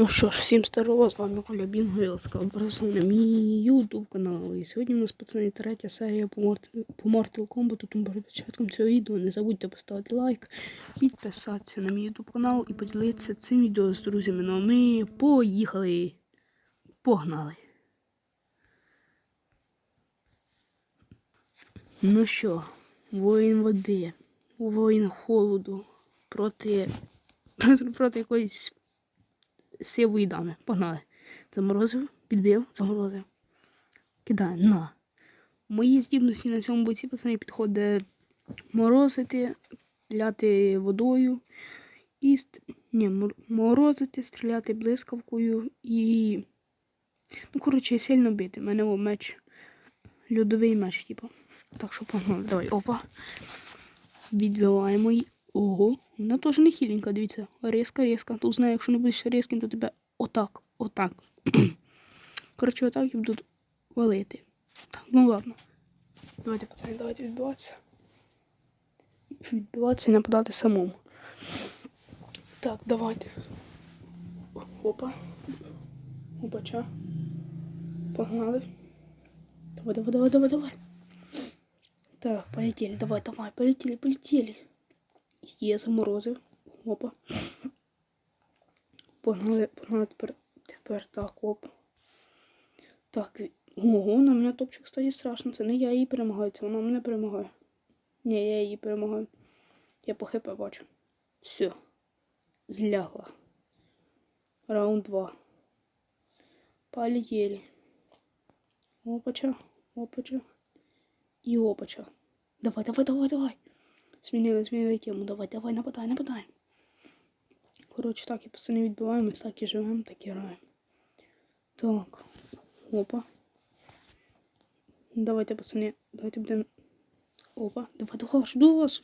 Ну що ж, всім здорово, з вами Коля Бінго і ласкаво просив на мій ютуб канал. І сьогодні у нас пацани третя серія по Mortal, по Mortal Kombat. Тому перед початком цього відео не забудьте поставити лайк, підписатися на мій ютуб канал і поділитися цим відео з друзями. Ну а ми поїхали. Погнали. Ну що, воїн води, воїн холоду проти, проти якоїсь сивої дами. Погнали. Заморозив, підбив, заморозив. Кидаємо. На. Мої здібності на цьому боці пацани підходить морозити, ляти водою і. Ні, морозити, стріляти блискавкою і. Ну, коротше, сильно бити. У мене о, меч. Льодовий меч, типу. Так що погнали. Давай, опа. Відбиваємо її. Ого, вона теж не хіленька, дивіться. Різка, різка. Тут знаю, якщо не будеш різким, то тебе отак, отак. Коротше, отак і будуть валити. Так, ну ладно. Давайте, пацани, давайте відбиватися. Відбиватися і нападати самому. Так, давайте. Опа. Опача. Погнали. Давай, давай, давай, давай, давай. Так, полетели, давай, давай, полетели, полетели. Є заморозив. Опа. Погнали, погнали тепер, тепер так, оп. Так, ого, на мене топчик стає страшно. Це не я її перемагаю, це вона мене перемагає. Ні, я її перемагаю. Я по хп бачу. Все. Злягла. Раунд 2. Полетели. Опача, опача. І опача. Давай, давай, давай, давай. Змінили, змінили тему. Давай, давай, нападай, нападай. Коротше, так і пацани відбиваємось, так і живемо, так і граємо. Так. Опа. Давайте, пацани, давайте будемо. Опа, давай, догашу, догашу.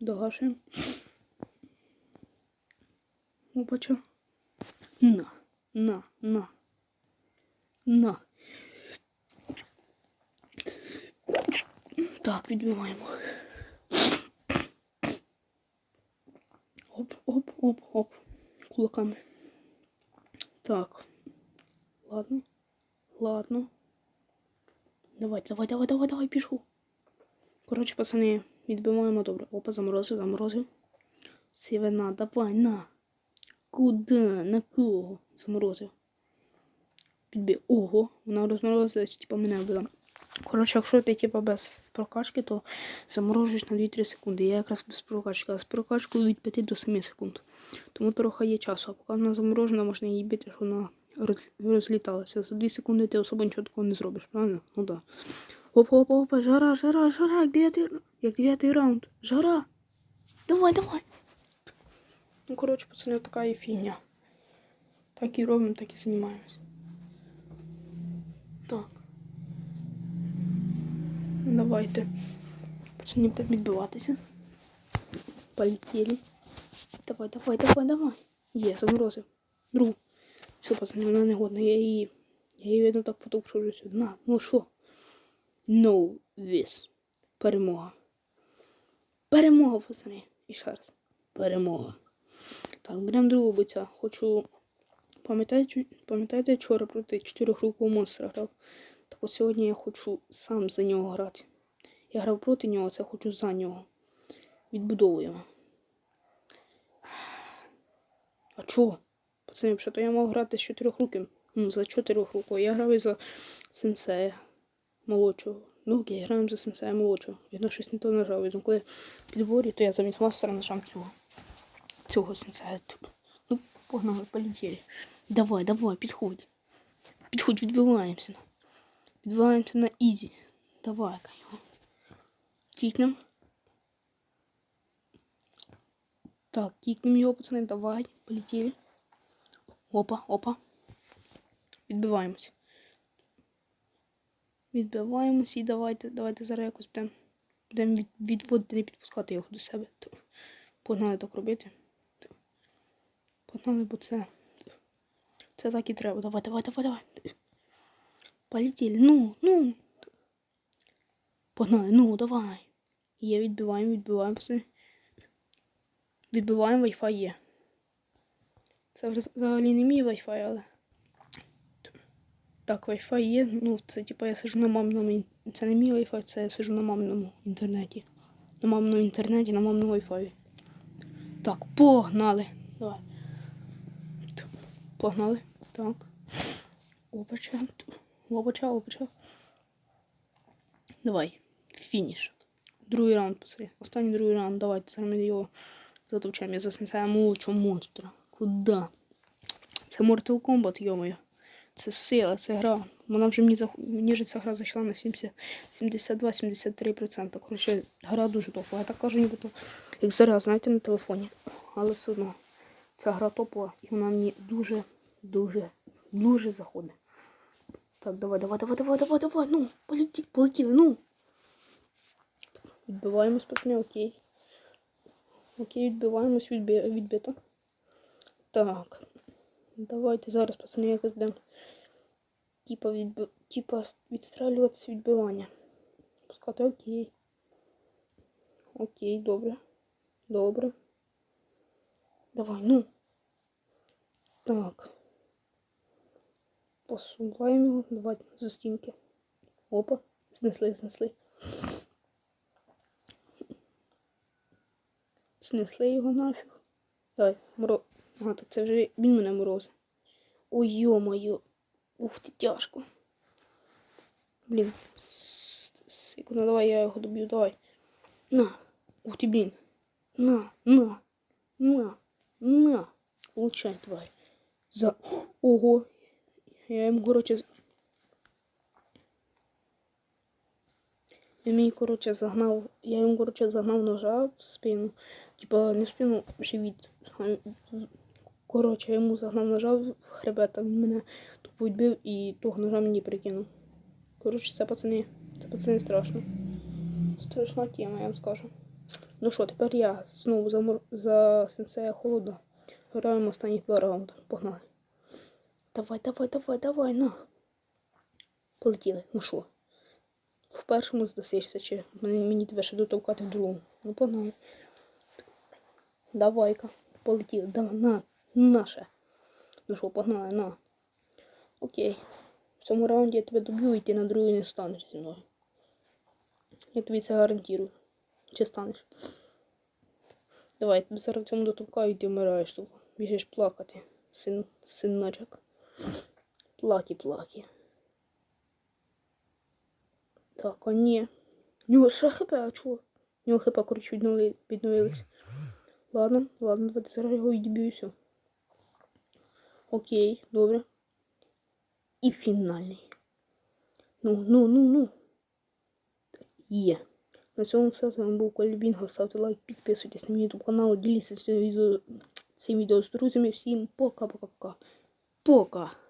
Догашуємо. Опа, чо? На, на, на. На. Так, відбиваємо. Оп, оп, оп, оп. Кулаками. Так. Ладно. Ладно. Давай, давай, давай, давай, давай, пішу. Коротше, пацани, відбиваємо добре. Опа, заморозив, заморозив. Сівена, давай, на. Куда? На кого? Заморозив. Підбив. Ого, вона розморозилась, типу мене вбила. Коротше, якщо ти типу, без прокачки, то заморожуєш на 2-3 секунди. Я якраз без прокачки, а з прокачкою від 5 до 7 секунд. Тому трохи є часу. А поки вона заморожена, можна її бити, щоб вона розліталася. За 2 секунди ти особо нічого такого не зробиш, правильно? Ну так. Да. Опа, опа, опа, жара, жара, жара, як дев'ятий, ра- як дев'ятий раунд. Жара. Давай, давай. Ну, коротше, пацани, така і фігня. Так і робимо, так і займаємось. Так. Давайте. Пацани будемо відбиватися. Полетели. Давай, давай, давай, давай. Є, заморозив. Другу. Все, пацани, вона не годна. Я її. Я її видно так потовчу вже сюди. На, ну що? No this. Перемога. Перемога, пацани. І ще раз. Перемога. Так, беремо другого бойця. Хочу. Пам'ятаєте, пам'ятаєте, вчора проти чотирьохрукого монстра грав? Так от сьогодні я хочу сам за нього грати. Я грав проти нього, це хочу за нього. Відбудовуємо. А чого? Пацани, що то я мав грати з чотирьох руків. Ну, за чотирьох руків. Я грав і за сенсея молодшого. Ну окей, граємо за сенсея молодшого. На щось не то нажав. І коли підборі, то я замість мастера нажав цього. Цього сенсея. Типу. Ну, погнали, полетіли. Давай, давай, підходь. Підходь, відбиваємося. Відбиваємося на ізі. Давай, його. Кікнем. Так, кикнем його, пацани, давай, полетели. Опа, опа. Відбиваємось. Відбиваємось і давайте, давайте зараз якось будемо будем від, відводити, не підпускати його до себе. Погнали так робити. Погнали, бо це. Це так і треба. Давай, давай, давай, давай. Полетели. Ну, ну. Погнали, ну, давай. Є, відбиваємо, відбиваємо, пацани. Відбиваємо Wi-Fi є. Це вз- взагалі не мій Wi-Fi, але. Так, Wi-Fi є. Ну, це типа я сижу на маминому. ін- Це не мій Wi-Fi, це я сижу на маминому інтернеті. На маминому інтернеті, на маминому Wi-Fi. Так, погнали. Давай. Погнали. Так. Опача. Опача, опача. Давай. Фініш. Другий раунд посмотри. Останній другий раунд. Давайте зараз його затовчемо. Я засенсаю молодшого монстра. Куда? Це Mortal Kombat, йомою. Це сила, це гра. Вона вже мені, зах... мені ця гра зайшла на 72-73%. Коротше, гра дуже топова. Я так кажу, нібито як зараз, знаєте, на телефоні. Але все одно ця гра топова і вона мені дуже, дуже, дуже заходить. Так, давай, давай, давай, давай, давай, давай. Ну, полетіли, полетіли, ну. Відбиваємось, пацани, окей. Окей, відбиваємось відбі... відбито. Так. Давайте зараз, пацани, якось будемо. Типа, відби... типа відстрелюватися відбивання. Пускати окей. Окей, добре. Добре. Давай, ну. Так. Посуваємо його. Давай за стінки. Опа. Знесли, знесли. Знесли його нафіг. Давай, мороз. А, так це вже він мене морозить. Ой, йо-моє. Ух ти, тяжко. Блін. Секунду, давай я його доб'ю, давай. На. Ух ти, блін. На, на, на, на. Получай, тварь. За... Ого. Я йому, короче... Він мені, короче, загнав... Я йому, короче, загнав ножа в спину. Типа, не спину, живіт. А, Короче, я йому загнав ножа в хребет, а він мене тупо відбив і того ножа мені прикинув. Коротше, це пацани, це пацани страшно. Страшна тема, я вам скажу. Ну що, тепер я знову за, мор... за сенсея холода. Граємо останні два раунди. Погнали. Давай, давай, давай, давай, на. Полетіли. Ну що? В першому здасишся, чи мені тебе ще дотовкати в другому. Ну погнали. Давай-ка. Полетіли. Давай, на. Наше. Ну що, погнали, на. Окей. В цьому раунді я тебе доб'ю і ти на другий не станеш зі мною. Я тобі це гарантую. Чи станеш? Давай, я тебе зараз в цьому дотовкаю і ти вмираєш тут. Біжиш плакати, син, синочок. Плакі, плакі. Так, а ні. У нього ще хп, а чого? У нього хп, коротше, відновили, відновились. Ладно, ладно, давайте зараз його і все. Окей, добре. І фінальний. Ну, ну, ну, ну. Є. На цьому все. З вами був Колібінго. Ставте лайк, підписуйтесь на мій YouTube канал, діліться цим відео, цим відео з друзями. Всім пока-пока-пока. Пока!